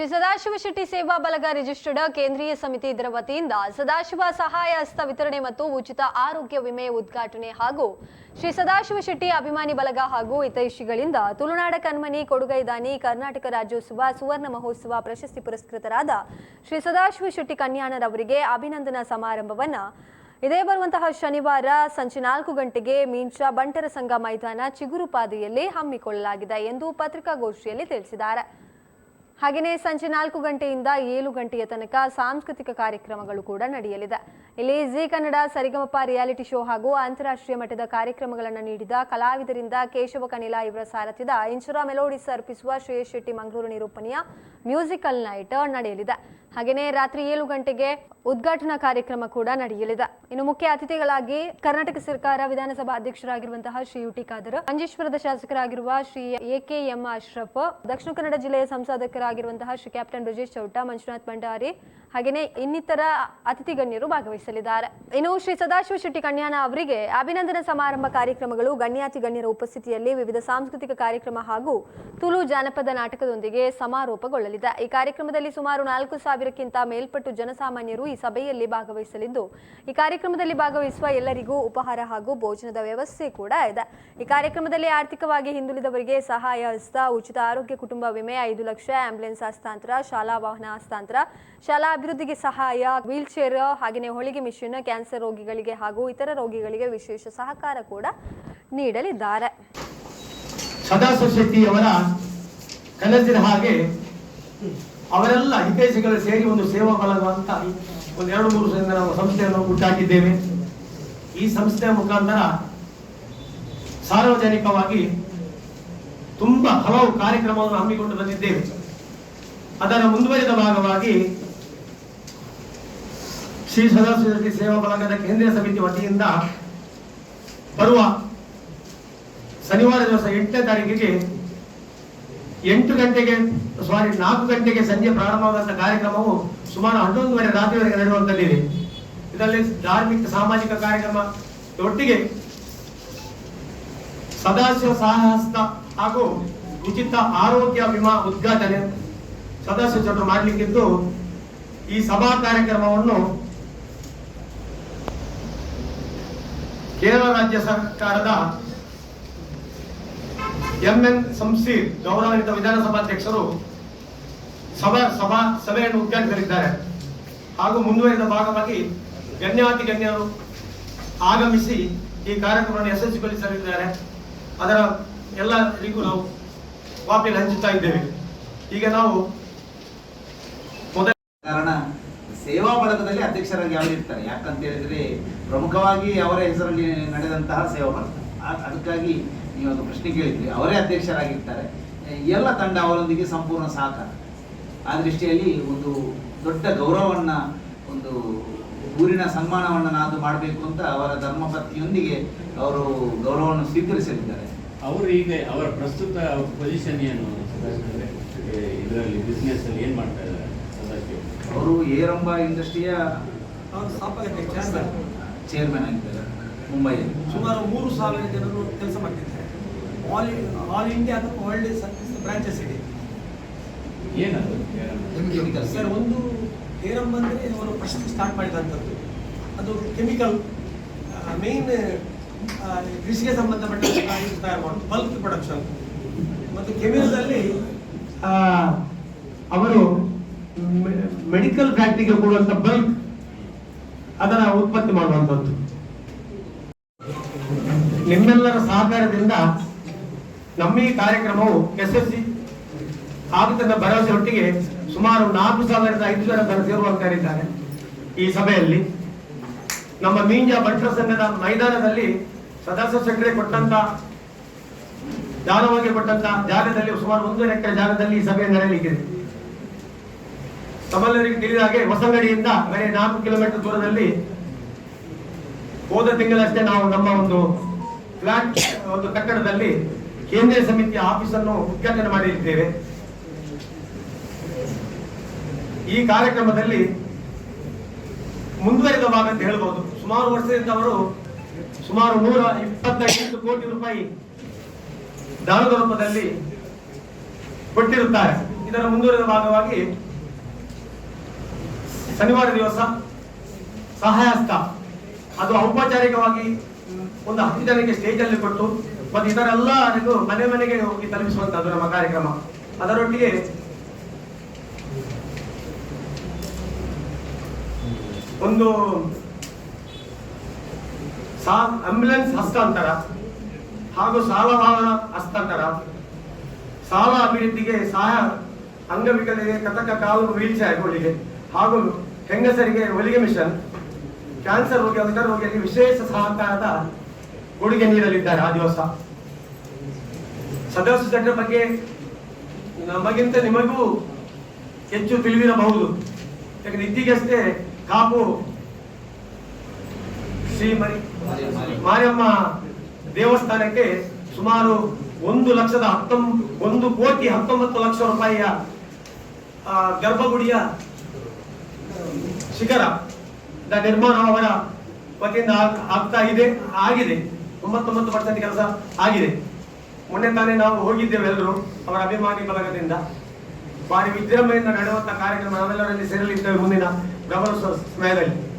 ಶ್ರೀ ಸದಾಶಿವ ಶೆಟ್ಟಿ ಸೇವಾ ಬಲಗ ರಿಜಿಸ್ಟರ್ಡ್ ಕೇಂದ್ರೀಯ ಸಮಿತಿ ಇದರ ವತಿಯಿಂದ ಸದಾಶಿವ ಸಹಾಯ ಹಸ್ತ ವಿತರಣೆ ಮತ್ತು ಉಚಿತ ಆರೋಗ್ಯ ವಿಮೆ ಉದ್ಘಾಟನೆ ಹಾಗೂ ಶ್ರೀ ಸದಾಶಿವ ಶೆಟ್ಟಿ ಅಭಿಮಾನಿ ಬಲಗ ಹಾಗೂ ಹಿತೈಷಿಗಳಿಂದ ತುಳುನಾಡ ಕಣ್ಮನಿ ಕೊಡುಗೈದಾನಿ ಕರ್ನಾಟಕ ರಾಜ್ಯೋತ್ಸವ, ಸುವರ್ಣ ಮಹೋತ್ಸವ ಪ್ರಶಸ್ತಿ ಪುರಸ್ಕೃತರಾದ ಶ್ರೀ ಸದಾಶಿವ ಶೆಟ್ಟಿ ಕನ್ಯಾಣರವರಿಗೆ ಅಭಿನಂದನಾ ಸಮಾರಂಭವನ್ನ ಇದೇ ಬರುವಂತಹ ಶನಿವಾರ ಸಂಜೆ ನಾಲ್ಕು ಗಂಟೆಗೆ ಮೀಂಚ ಬಂಟರ ಸಂಘ ಮೈದಾನ ಚಿಗುರುಪಾದಿಯಲ್ಲಿ ಹಮ್ಮಿಕೊಳ್ಳಲಾಗಿದೆ ಎಂದು ಪತ್ರಿಕಾಗೋಷ್ಠಿಯಲ್ಲಿ ತಿಳಿಸಿದ್ದಾರೆ. ಹಾಗೆಯೇ ಸಂಜೆ ನಾಲ್ಕು ಗಂಟೆಯಿಂದ ಏಳು ಗಂಟೆಯ ತನಕ ಸಾಂಸ್ಕೃತಿಕ ಕಾರ್ಯಕ್ರಮಗಳು ಕೂಡ ನಡೆಯಲಿದೆ. ಇಲ್ಲಿ ಜಿ ಕನ್ನಡ ಸರಿಗಮಪ ರಿಯಾಲಿಟಿ ಶೋ ಹಾಗೂ ಅಂತಾರಾಷ್ಟ್ರೀಯ ಮಟ್ಟದ ಕಾರ್ಯಕ್ರಮಗಳನ್ನು ನೀಡಿದ ಕಲಾವಿದರಿಂದ ಕೇಶವ ಕನಿಲ ಇವರ ಸಾರಥ್ಯದ ಇಂಚುರ ಮೆಲೋಡಿಸ್ ಅರ್ಪಿಸುವ ಶ್ರೇಯಸ್ ಶೆಟ್ಟಿ ಮಂಗಳೂರು ನಿರೂಪಣೆಯ ಮ್ಯೂಸಿಕಲ್ ನೈಟ್ ನಡೆಯಲಿದೆ. ಹಾಗೆಯೇ ರಾತ್ರಿ ಏಳು ಗಂಟೆಗೆ ಉದ್ಘಾಟನಾ ಕಾರ್ಯಕ್ರಮ ಕೂಡ ನಡೆಯಲಿದೆ. ಇನ್ನು ಮುಖ್ಯ ಅತಿಥಿಗಳಾಗಿ ಕರ್ನಾಟಕ ಸರ್ಕಾರ ವಿಧಾನಸಭಾ ಅಧ್ಯಕ್ಷರಾಗಿರುವಂತಹ ಶ್ರೀ ಯುಟಿ ಖಾದರ್, ಮಂಜೇಶ್ವರದ ಶಾಸಕರಾಗಿರುವ Shri A K M Ashraf, Dakshina Kannada ಜಿಲ್ಲೆಯ ಸಂಸದಕರಾಗಿರುವಂತಹ ಶ್ರೀ ಕ್ಯಾಪ್ಟನ್ ಬ್ರಿಜೇಶ್ ಚೌಟ, ಮಂಜುನಾಥ್ ಭಂಡಾರಿ ಹಾಗೆಯೇ ಇನ್ನಿತರ ಅತಿಥಿ ಗಣ್ಯರು ಭಾಗವಹಿಸಲಿದ್ದಾರೆ. ಇನ್ನು ಶ್ರೀ ಸದಾಶಿವ ಶೆಟ್ಟಿ ಕಣ್ಯಾಣ ಅವರಿಗೆ ಅಭಿನಂದನಾ ಸಮಾರಂಭ ಕಾರ್ಯಕ್ರಮಗಳು, ಗಣ್ಯಾತಿ ಗಣ್ಯರ ಉಪಸ್ಥಿತಿಯಲ್ಲಿ ವಿವಿಧ ಸಾಂಸ್ಕೃತಿಕ ಕಾರ್ಯಕ್ರಮ ಹಾಗೂ ತುಳು ಜಾನಪದ ನಾಟಕದೊಂದಿಗೆ ಸಮಾರೋಪಗೊಳ್ಳಲಿದೆ. ಈ ಕಾರ್ಯಕ್ರಮದಲ್ಲಿ ಸುಮಾರು ನಾಲ್ಕು ಸಾವಿರಕ್ಕಿಂತ ಮೇಲ್ಪಟ್ಟು ಜನಸಾಮಾನ್ಯರು ಈ ಸಭೆಯಲ್ಲಿ ಭಾಗವಹಿಸಲಿದ್ದು, ಈ ಕಾರ್ಯಕ್ರಮದಲ್ಲಿ ಭಾಗವಹಿಸುವ ಎಲ್ಲರಿಗೂ ಉಪಹಾರ ಹಾಗೂ ಭೋಜನದ ವ್ಯವಸ್ಥೆ ಕೂಡ ಇದೆ. ಈ ಕಾರ್ಯಕ್ರಮದಲ್ಲಿ ಆರ್ಥಿಕವಾಗಿ ಹಿಂದುಳಿದವರಿಗೆ ಸಹಾಯ, ಹಸ್ತ, ಉಚಿತ ಆರೋಗ್ಯ, ಕುಟುಂಬ ವಿಮೆ, ಐದು ಲಕ್ಷ, ಆಂಬ್ಯುಲೆನ್ಸ್ ಹಸ್ತಾಂತರ, ಶಾಲಾ ವಾಹನ ಹಸ್ತಾಂತರ, ಶಾಲಾ ಅಭಿವೃದ್ಧಿಗೆ ಸಹಾಯ ವೀಲ್ ಚೇರ್ ಹಾಗೆಯೇ ಹೊಳಿಗೆ ಮಿಷಿನ್ ಕ್ಯಾನ್ಸರ್ ರೋಗಿಗಳಿಗೆ ಹಾಗೂ ಇತರ ರೋಗಿಗಳಿಗೆ ವಿಶೇಷ ಸಹಕಾರ ಕೂಡ ನೀಡಲಿದ್ದಾರೆ. ಸದಾಶಿವ ಶೆಟ್ಟಿಯವರ ಕನಸಿನ ಹಾಗೆ ಅವರೆಲ್ಲ ಹಿತೈಷಿಗಳು ಸೇರಿ ಒಂದು ಸೇವಾ ಬಳಗ ಅಂತ ಒಂದು ಎರಡು ಮೂರು ನಾವು ಸಂಸ್ಥೆಯನ್ನು ಹುಟ್ಟಾಕಿದ್ದೇವೆ. ಈ ಸಂಸ್ಥೆಯ ಮುಖಾಂತರ ಸಾರ್ವಜನಿಕವಾಗಿ ತುಂಬಾ ಹಲವು ಕಾರ್ಯಕ್ರಮವನ್ನು ಹಮ್ಮಿಕೊಂಡು ಬಂದಿದ್ದೇವೆ. ಅದರ ಮುಂದುವರಿದ ಭಾಗವಾಗಿ ಶ್ರೀ ಸದಾಶಿವ ಸೇವಾ ಬಳಗದ ಕೇಂದ್ರ ಸಮಿತಿ ವತಿಯಿಂದ ಬರುವ ಶನಿವಾರ ದಿವಸ ಎಂಟನೇ ತಾರೀಕಿಗೆ ಎಂಟು ಗಂಟೆಗೆ ಸಾರಿ ನಾಲ್ಕು ಗಂಟೆಗೆ ಸಂಜೆ ಪ್ರಾರಂಭವಾದಂತಹ ಕಾರ್ಯಕ್ರಮವು ಸುಮಾರು ಹನ್ನೊಂದುವರೆ ರಾತ್ರಿವರೆಗೆ ನಡೆಯುವಂತಲ್ಲಿದೆ ಇದರಲ್ಲಿ ಧಾರ್ಮಿಕ, ಸಾಮಾಜಿಕ ಕಾರ್ಯಕ್ರಮ ಒಟ್ಟಿಗೆ ಸದಾಶಿವ ಸಾಹಸ್ತ ಹಾಗೂ ಉಚಿತ ಆರೋಗ್ಯ ವಿಮಾ ಉದ್ಘಾಟನೆ ಸದಾಶಿವ ಚಟು ಮಾಡಲಿಕ್ಕಿದ್ದು ಈ ಸಭಾ ಕಾರ್ಯಕ್ರಮವನ್ನು ಕೇರಳ ರಾಜ್ಯ ಸರ್ಕಾರದ ಎಂಎನ್ ಸಂಸಿ ಗೌರವಾನ್ವಿತ ವಿಧಾನಸಭಾಧ್ಯಕ್ಷರು ಸಭಾ ಸಭಾ ಸಭೆಯನ್ನು ಉದ್ಘಾಟಿಸಲಿದ್ದಾರೆ. ಹಾಗೂ ಮುಂದುವರಿದ ಭಾಗವಾಗಿ ಗಣ್ಯಾತಿ ಗಣ್ಯರು ಆಗಮಿಸಿ ಈ ಕಾರ್ಯಕ್ರಮವನ್ನು ಯಶಸ್ವಿಗೊಳಿಸಲಿದ್ದಾರೆ. ಅದರ ಎಲ್ಲರಿಗೂ ನಾವು ವಾಪಿಯಲ್ಲಿ ಹಂಚುತ್ತಾ ಇದ್ದೇವೆ. ಈಗ ನಾವು ಮೊದಲ ಕಾರಣ ಸೇವಾ ಬಳಗದಲ್ಲಿ ಅಧ್ಯಕ್ಷರಾಗಿ ಅವರು ಇರ್ತಾರೆ? ಯಾಕಂತ ಹೇಳಿದ್ರೆ ಪ್ರಮುಖವಾಗಿ ಅವರ ಹೆಸರಲ್ಲಿ ನಡೆದಂತಹ ಸೇವಾ ಬಳಗ ಅದಕ್ಕಾಗಿ ನೀವು ಒಂದು ಪ್ರಶ್ನೆ ಕೇಳಿದ್ರಿ ಅವರೇ ಅಧ್ಯಕ್ಷರಾಗಿರ್ತಾರೆ. ಎಲ್ಲ ತಂಡ ಅವರೊಂದಿಗೆ ಸಂಪೂರ್ಣ ಸಹಕಾರ. ಆ ದೃಷ್ಟಿಯಲ್ಲಿ ಒಂದು ದೊಡ್ಡ ಗೌರವವನ್ನ, ಒಂದು ಊರಿನ ಸನ್ಮಾನವನ್ನು ನಾದು ಮಾಡಬೇಕು ಅಂತ ಅವರ ಧರ್ಮಪತ್ನಿಯೊಂದಿಗೆ ಅವರು ಗೌರವವನ್ನು ಸ್ವೀಕರಿಸಲಿದ್ದಾರೆ. ಅವರು ಈಗ ಅವರ ಪ್ರಸ್ತುತ ಪೊಸಿಷನ್ ಏನು ಇದರಲ್ಲಿ ಬಿಸ್ನೆಸ್ ಅಲ್ಲಿ ಏನ್ ಮಾಡ್ತಾ ಇದ್ದಾರೆ? ಸದಾಶಿವ ಅವರು ಏರಂಬ ಇಂಡಸ್ಟ್ರಿಯ ಚೇರ್ಮನ್ ಚೇರ್ಮನ್ ಆಗಿದ್ದಾರೆ ಮುಂಬೈಯಲ್ಲಿ. ಸುಮಾರು ಮೂರು ಸಾವಿರ ಜನರು ಕೆಲಸ ಮಾಡ್ತಿದ್ದಾರೆ. ಆಲ್ ಆಲ್ ಇಂಡಿಯಾದ ವರ್ಲ್ಡ್ ಸರ್ವಿಸ್ ಬ್ರಾಂಚಸ್ ಇದೆ. ಏನದು ಕೆಮಿಕಲ್ ಸರ್ ಒಂದು ಏರಂಬ ಅಂದರೆ ಅವರು ಫಸ್ಟ್ ಸ್ಟಾರ್ಟ್ ಮಾಡಿದಂಥದ್ದು. ಅದು ಕೆಮಿಕಲ್ ಮೇನ್ ಕೃಷಿಗೆ ಸಂಬಂಧಪಟ್ಟ ತಯಾರು ಮಾಡೋದು ಬಲ್ಕ್ ಪ್ರೊಡಕ್ಷನ್ ಮತ್ತು ಕೆಮಿಕಲ್ ಅಲ್ಲಿ ಅವರು ಮೆಡಿಕಲ್ ಫ್ಯಾಕ್ಟ್ರಿಗೆ ಕೊಡುವಂತ ಬಲ್ಕ್ ಅದನ್ನ ಉತ್ಪತ್ತಿ ಮಾಡುವಂಥದ್ದು. ನಿಮ್ಮೆಲ್ಲರ ಸಹಕಾರದಿಂದ ನಮ್ಮ ಈ ಕಾರ್ಯಕ್ರಮವು ಯಶಸ್ವಿ ಆಗುತ್ತಿದ್ದ ಭರವಸೆ ಒಟ್ಟಿಗೆ ಸುಮಾರು ನಾಲ್ಕು ಸಾವಿರದ ಐದು ಜನ ಜನ ಸೇರುವಂತರಿದ್ದಾರೆ ಈ ಸಭೆಯಲ್ಲಿ ನಮ್ಮ ಮೀಂಜ ಭಟ್ರ ಸಂಘದ ಮೈದಾನದಲ್ಲಿ ಸದಸ್ಯ ಸೆಕ್ರೆ ಕೊಟ್ಟಂತ, ದಾನವಾಗಿ ಕೊಟ್ಟಂತ ಜಾಗದಲ್ಲಿ ಸುಮಾರು ಒಂದು ಎಕರೆ ಜಾಗದಲ್ಲಿ ಈ ಸಭೆ ನಡೆಯಲಿಕ್ಕಿದೆ. ತಮ್ಮೆಲ್ಲರಿಗೆ ತಿಳಿದ ಹಾಗೆ ಹೊಸಂಗಡಿಯಿಂದ ಬರೀ ನಾಲ್ಕು ಕಿಲೋಮೀಟರ್ ದೂರದಲ್ಲಿ ಹೋದ ತಿಂಗಳಷ್ಟೇ ನಾವು ನಮ್ಮ ಒಂದು ಫ್ಲಾಟ್ ಒಂದು ಕಟ್ಟಡದಲ್ಲಿ ಕೇಂದ್ರೀಯ ಸಮಿತಿಯ ಆಫೀಸನ್ನು ಉದ್ಘಾಟನೆ ಮಾಡಿದ್ದೇವೆ. ಈ ಕಾರ್ಯಕ್ರಮದಲ್ಲಿ ಮುಂದುವರಿದ ಭಾಗ ಅಂತ ಹೇಳ್ಬೋದು. ಸುಮಾರು ವರ್ಷದಿಂದ ಅವರು ಸುಮಾರು ನೂರ ಇಪ್ಪತ್ತೈದು ಕೋಟಿ ರೂಪಾಯಿ ದಾನದ ರೂಪದಲ್ಲಿ ಕೊಟ್ಟಿರುತ್ತಾರೆ. ಇದರ ಮುಂದುವರಿದ ಭಾಗವಾಗಿ ಶನಿವಾರ ದಿವಸ ಸಹಾಯಸ್ತ ಅದು ಔಪಚಾರಿಕವಾಗಿ ಒಂದು ಹತ್ತು ಜನಕ್ಕೆ ಸ್ಟೇಜ್ ಅಲ್ಲಿ ಕೊಟ್ಟು ಮತ್ತೆ ಇದರೆಲ್ಲರಿಗೂ ಮನೆ ಮನೆಗೆ ಹೋಗಿ ತಲುಪಿಸುವಂಥದ್ದು ನಮ್ಮ ಕಾರ್ಯಕ್ರಮ. ಅದರೊಟ್ಟಿಗೆ ಒಂದು ಸಾ ಆಂಬ್ಯುಲೆನ್ಸ್ ಹಸ್ತಾಂತರ ಹಾಗೂ ಸಾಲ ಭಾವನ ಹಸ್ತಾಂತರ ಸಾಲ ಅಭಿವೃದ್ಧಿಗೆ ಸಹಾಯ ಅಂಗವಿಕಲರಿಗೆ ಕಥಕ ಕಾಲು ವೀಲ್ ಚೇರ್ಗಳಿಗೆ ಹಾಗೂ ಹೆಂಗಸರಿಗೆ ಹೊಲಿಗೆ ಮಿಷನ್ ಕ್ಯಾನ್ಸರ್ ರೋಗಿ ಅಂತ ರೋಗಿಯಲ್ಲಿ ವಿಶೇಷ ಸಹಕಾರದ ಕೊಡುಗೆ ನೀಡಲಿದ್ದಾರೆ ಆ ದಿವಸ. ಸದಸ್ಯ ಚಕ್ರ ಬಗ್ಗೆ ನಮಗಿಂತ ನಿಮಗೂ ಹೆಚ್ಚು ತಿಳಿದಿರಬಹುದು. ಯಾಕಂದ್ರೆ ಇತ್ತೀಗಷ್ಟೇ ಕಾಪು ಶ್ರೀ ಮರಿ, ಮಾರಿಯಮ್ಮ ದೇವಸ್ಥಾನಕ್ಕೆ ಸುಮಾರು ಒಂದು ಲಕ್ಷದ ಹತ್ತೊಂಬ, ಒಂದು ಕೋಟಿ ಹತ್ತೊಂಬತ್ತು ಲಕ್ಷ ರೂಪಾಯಿಯ ಗರ್ಭಗುಡಿಯ ಶಿಖರ ನಿರ್ಮಾಣ ಅವರ ವತಿಯಿಂದ ಆಗ್- ಆಗ್ತಾ ಇದೆ ಆಗಿದೆ. ತೊಂಬತ್ತೊಂಬತ್ತು ಪರ್ಸೆಂಟ್ ಕೆಲಸ ಆಗಿದೆ. ಮೊನ್ನೆ ತಾನೇ ನಾವು ಹೋಗಿದ್ದೇವೆ ಎಲ್ಲರೂ ಅವರ ಅಭಿಮಾನಿ ಬಳಗದಿಂದ. ಭಾರಿ ವಿಜೃಂಭಣೆಯಿಂದ ನಡೆಯುವಂತಹ ಕಾರ್ಯಕ್ರಮ ನಾವೆಲ್ಲರಲ್ಲಿ ಸೇರಲಿದ್ದೇವೆ ಮುಂದಿನ ಗಮನ ಸಮಯದಲ್ಲಿ.